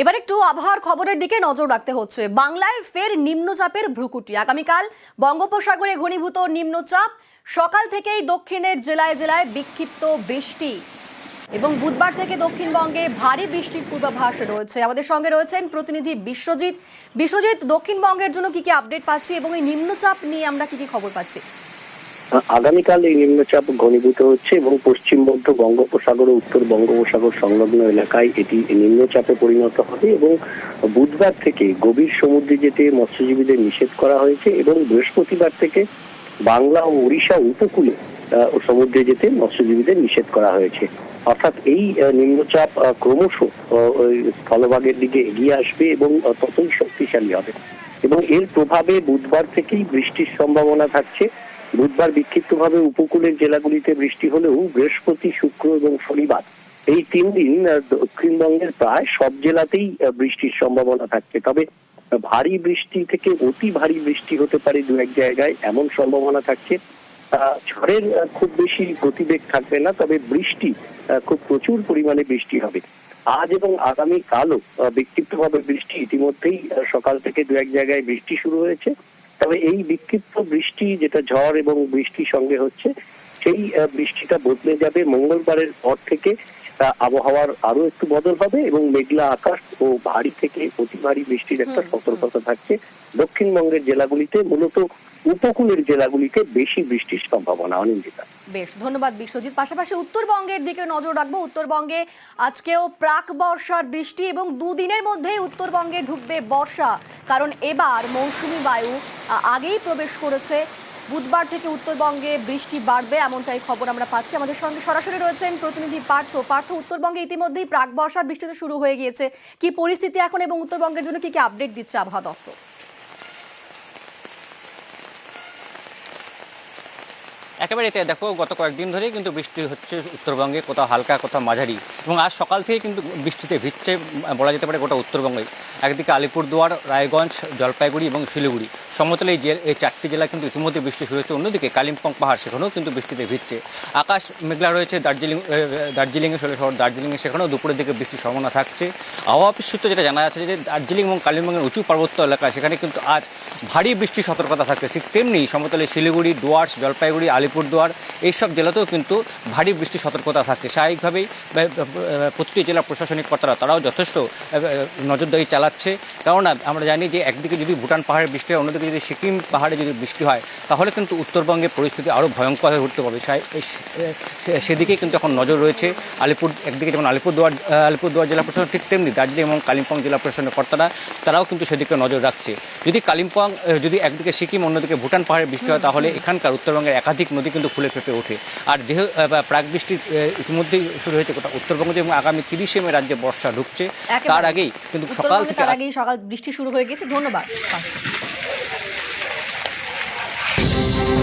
এবার একটু আবহাওয়ার খবরের দিকে নজর রাখতে হচ্ছে। বাংলায় ফের নিম্নচাপের ভ্রুকুটি। আগামীকাল বঙ্গোপসাগরে ঘনীভূত নিম্নচাপ। সকাল থেকেই দক্ষিণের জেলায় জেলায় বিক্ষিপ্ত বৃষ্টি। এবং বুধবার থেকে দক্ষিণবঙ্গে ভারী বৃষ্টির পূর্বাভাস রয়েছে। আমাদের সঙ্গে রয়েছেন প্রতিনিধি বিশ্বজিৎ। বিশ্বজিৎ, দক্ষিণবঙ্গের জন্য কি কি আপডেট পাচ্ছি এবং এই নিম্নচাপ নিয়ে আমরা কি কি খবর পাচ্ছি? আগামীকাল এই নিম্নচাপ ঘনীভূত হচ্ছে এবং পশ্চিমবঙ্গ বঙ্গোপসাগর ও উত্তর বঙ্গোপসাগর সংলগ্ন এলাকায় এটি নিম্নচাপে পরিণত হবে এবং বুধবার থেকে গভীর সমুদ্রে যেতে মৎস্যজীবীদের নিষেধ করা হয়েছে এবং বৃহস্পতিবার থেকে বাংলা ও ওড়িশা উপকূলে সমুদ্রে যেতে মৎস্যজীবীদের নিষেধ করা হয়েছে। অর্থাৎ এই নিম্নচাপ ক্রমশ স্থলভাগের দিকে এগিয়ে আসবে এবং ততই শক্তিশালী হবে। এবং এর প্রভাবে বুধবার থেকেই বৃষ্টির সম্ভাবনা থাকছে। বুধবার বিক্ষিপ্তভাবে উপকূলের জেলাগুলিতে বৃষ্টি হলেও বৃহস্পতি, শুক্র এবং শনিবার এই তিন দিন দক্ষিণবঙ্গের প্রায় সব জেলাতেই বৃষ্টির সম্ভাবনা থাকছে। তবে ভারী বৃষ্টি থেকে অতি ভারী বৃষ্টি হতে পারে দু এক জায়গায়, এমন সম্ভাবনা থাকছে। ঝড়ের খুব বেশি গতিবেগ থাকবে না, তবে বৃষ্টি খুব প্রচুর পরিমাণে বৃষ্টি হবে। আজ এবং আগামী কালও বিক্ষিপ্তভাবে বৃষ্টি ইতিমধ্যেই সকাল থেকে দু এক জায়গায় বৃষ্টি শুরু হয়েছে। তবে এই বিক্ষিপ্ত বৃষ্টি যেটা ঝড় এবং বৃষ্টির সঙ্গে হচ্ছে, সেই বৃষ্টিটা বদলে যাবে মঙ্গলবারের পর থেকে। আবহাওয়ার আরও একটু বদল হবে এবং মেঘলা আকাশ ও ভারী থেকে অতি ভারী বৃষ্টির একটা। সতর্কতা থাকছে। দক্ষিণবঙ্গের জেলাগুলিতে মূলত উপকূলের জেলাগুলিতে বেশি বৃষ্টির সম্ভাবনা অনিন্দিতা। বেশ ধন্যবাদ বিশ্বজিৎ। পাশাপাশি উত্তরবঙ্গের দিকে নজর রাখব। উত্তরবঙ্গে আজকেও প্রাক বর্ষার বৃষ্টি এবং দুদিনের মধ্যে উত্তরবঙ্গে ঢুকবে বর্ষা। কারণ এবার মৌসুমী বায়ু আগেই প্রবেশ করেছে। বুধবার থেকে উত্তরবঙ্গে বৃষ্টি বাড়বে, এমনটাই খবর আমরা পাচ্ছি। আমাদের সঙ্গে সরাসরি রয়েছেন প্রতিনিধি পার্থ। পার্থ, উত্তরবঙ্গে ইতিমধ্যেই প্রাক বর্ষার বৃষ্টিতে শুরু হয়ে গিয়েছে। কি পরিস্থিতি এখন এবং উত্তরবঙ্গের জন্য কি কি আপডেট দিচ্ছে আবহাওয়া দফতর একেবারে এতে দেখো, গত কয়েকদিন ধরেই কিন্তু বৃষ্টি হচ্ছে উত্তরবঙ্গে, কোথাও হালকা, কোথাও মাঝারি। এবং আজ সকাল থেকে কিন্তু বৃষ্টিতে ভিজছে, বলা যেতে পারে গোটা উত্তরবঙ্গে একদিকে আলিপুরদুয়ার, রায়গঞ্জ, জলপাইগুড়ি এবং শিলিগুড়ি। সমতলে এই চারটি জেলা কিন্তু ইতিমধ্যে বৃষ্টি শুরু হয়েছে। অন্যদিকে কালিম্পং পাহাড় সেখানেও কিন্তু বৃষ্টিতে ভিজছে। আকাশ মেঘলা রয়েছে, দার্জিলিং দার্জিলিংয়ে শহর শহর, দার্জিলিংয়ে সেখানেও দুপুরের দিকে বৃষ্টির সম্ভাবনা থাকছে। আবহাওয়া সূত্রে যেটা জানা যাচ্ছে যে দার্জিলিং এবং কালিম্পংয়ের উঁচু পার্বত্য এলাকা সেখানে কিন্তু আজ ভারী বৃষ্টির সতর্কতা থাকছে। ঠিক তেমনি সমতলে শিলিগুড়ি ডুয়ার্স জলপাইগুড়ি, আলিপুরদুয়ার এইসব জেলাতেও কিন্তু ভারী বৃষ্টির সতর্কতা থাকছে। স্বাভাবিকভাবেই প্রতিটি জেলা প্রশাসনিক কর্তারা তারাও যথেষ্ট নজরদারি চালাচ্ছে। কেননা আমরা জানি যে একদিকে যদি ভুটান পাহাড়ে বৃষ্টি হয়, অন্যদিকে যদি সিকিম পাহাড়ে যদি বৃষ্টি হয় তাহলে কিন্তু উত্তরবঙ্গের পরিস্থিতি আরও ভয়ঙ্কর হয়ে উঠতে পারবে। সেদিকে কিন্তু এখন নজর রয়েছে আলিপুর একদিকে যেমন আলিপুরদুয়ার আলিপুরদুয়ার জেলা প্রশাসন ঠিক তেমনি দার্জিলিং এবং কালিম্পং জেলা প্রশাসনের কর্তারা তারাও কিন্তু সেদিকে নজর রাখছে। যদি কালিম্পং যদি একদিকে সিকিম অন্যদিকে ভুটান পাহাড়ে বৃষ্টি হয় তাহলে এখানকার উত্তরবঙ্গের একাধিক নদী কিন্তু ফুলে ফেপে ওঠে। আর যেহেতু প্রাক বৃষ্টি ইতিমধ্যেই শুরু হয়েছে গোটা উত্তরবঙ্গে এবং আগামী তিরিশে মে রাজ্যে বর্ষা ঢুকছে তার আগেই কিন্তু সকাল থেকে আগেই সকাল বৃষ্টি শুরু হয়ে গেছে। ধন্যবাদ।